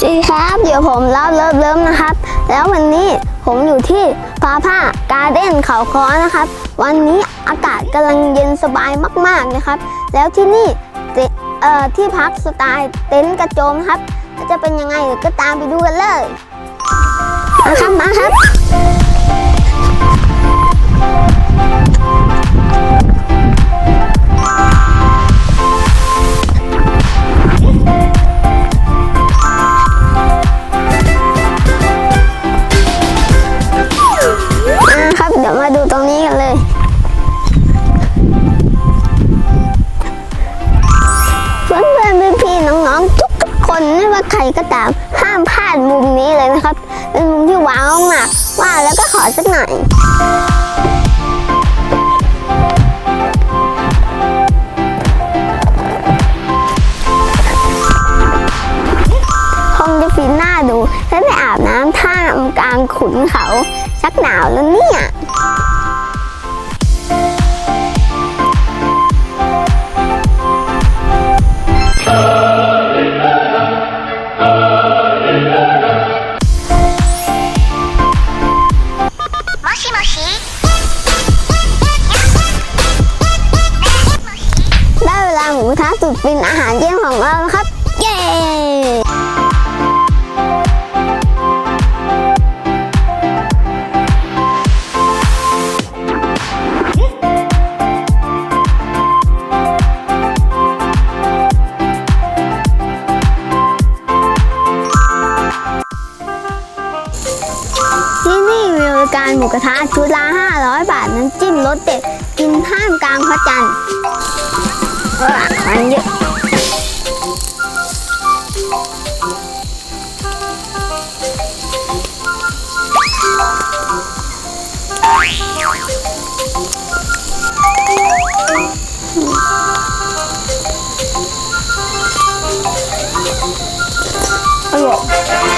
สวัสดีครับเดี๋ยวผมเล่าเริ่มเริ่มนะครับ แล้ววันนี้ผมอยู่ที่ฟาผ้าการ์เด้นเขาคอนะครับ วันนี้อากาศกำลังเย็นสบายมากๆนะครับ แล้วที่นี่เอ่อที่พักสไตล์เต็นท์กระโจมครับจะเป็นยังไงก็ตามไปดูกันเลยมาครับมาครับ ไม่ว่าใครก็ตามห้ามพลาดมุมนี้เลยนะครับ เป็นมุมที่ว้าวมากว่าแล้วก็ขอสักหน่อยคงจะฟินหน้าดูถ้าไปอาบน้ำท่ามกลางขุนเขา ชักหนาวแล้วเนี่ย หมูกระทะชุดละ500 บาทน้ำจิ้มรสเด็ดกินท่ามกลางพระจันทร์ออมันเยอะอร่อย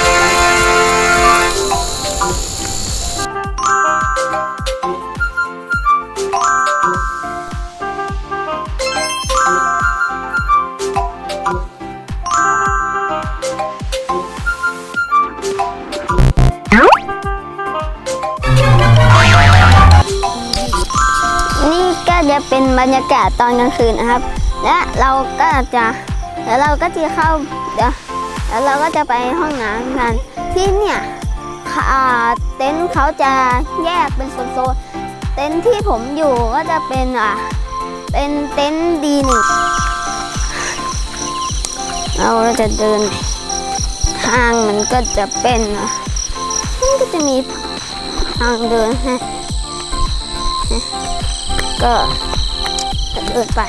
จะเป็นบรรยากาศตอนกลางคืนนะครับ และเราก็จะแล้วเราก็จะเข้าเดี๋ยวแล้วเราก็จะไปห้องน้ำกันที่เนี่ยเต็นท์เขาจะแยกเป็นโซนๆเต็นท์ที่ผมอยู่ก็จะเป็นอ่าเป็นเต็นท์ดีหนึ่งเราจะเดินทางมันก็จะเป็นอะมันก็จะมีทางเดินให้ ก็เดินไป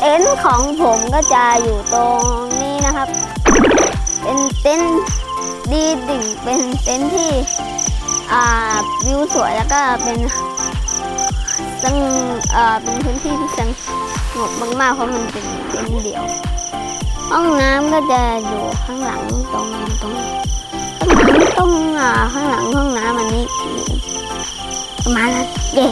เอ็นท์ของผมก็จะอยู่ตรงนี้นะครับ เป็นเต็นท์ดีดิ่งเป็นเต็นท์ที่อ่าวิวสวยแล้วก็เป็นซึ่งเอ่อเป็นพื้นที่ที่สงบมากๆเพราะมันเป็นเต็นเดี่ยว ห้องน้ำก็จะอยู่ข้างหลังตรงตรงข้างหลังตรงอ่าข้างหลังห้องน้ำอันนี้ มาณนั้นเย่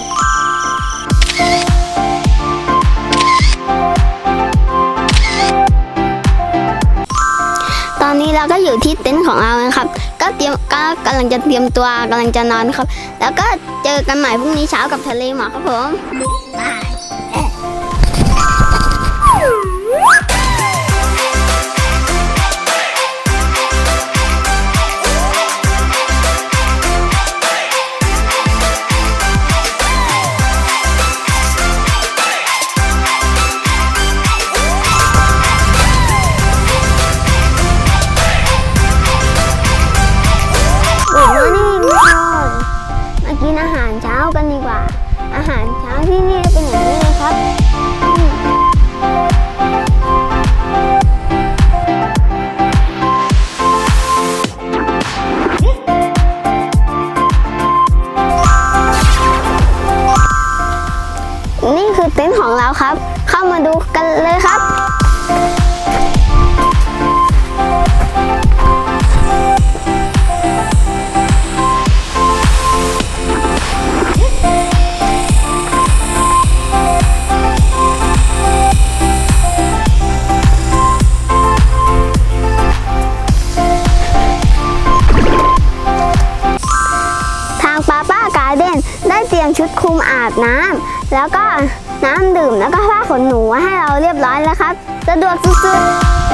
ตอนนี้เราก็อยู่ที่เต็นท์ของเรานะครับ ก็เตรียมก็กำลังจะเตรียมตัวกำลังจะนอนครับ แล้วก็เจอกันใหม่พรุ่งนี้เช้ากับทะเลหมอกครับผมบาย ที่นี่จะเป็นแบบนี้นะครับนี่คือเต็นท์ของเราครับ เข้ามาดูกันเลยครับ ชุดคลุมอาบน้ำ แล้วก็น้ำดื่มแล้วก็ผ้าขนหนูให้เราเรียบร้อยแล้วครับ สะดวกสุดๆ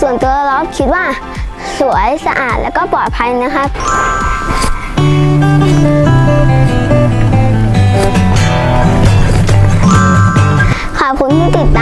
ส่วนตัวเราคิดว่า สวยสะอาดแล้วก็ปลอดภัยนะครับขอบคุณที่ติดตาม